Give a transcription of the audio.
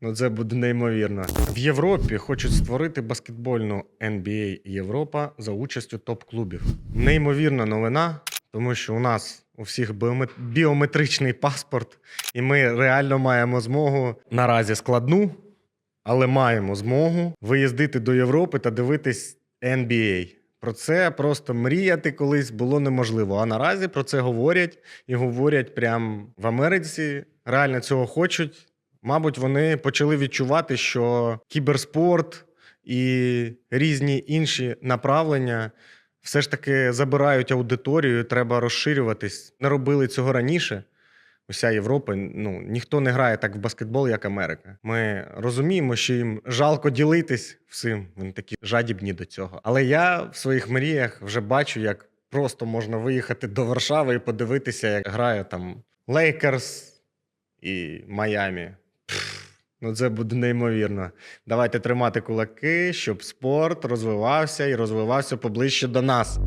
Ну, це буде неймовірно. В Європі хочуть створити баскетбольну NBA Європа за участю топ-клубів. Неймовірна новина, тому що у нас у всіх біометричний паспорт, і ми реально маємо змогу наразі складну, але маємо змогу виїздити до Європи та дивитись NBA. Про це просто мріяти колись було неможливо. А наразі про це говорять і говорять прямо в Америці. Реально цього хочуть. Мабуть, вони почали відчувати, що кіберспорт і різні інші направлення все ж таки забирають аудиторію, треба розширюватись. Не робили цього раніше. Уся Європа, ну ніхто не грає так в баскетбол, як Америка. Ми розуміємо, що їм жалко ділитись всім. Вони такі жадібні до цього. Але я в своїх мріях вже бачу, як просто можна виїхати до Варшави і подивитися, як грає там Лейкерс і Майамі. Ну, це буде неймовірно. Давайте тримати кулаки, щоб спорт розвивався і розвивався поближче до нас.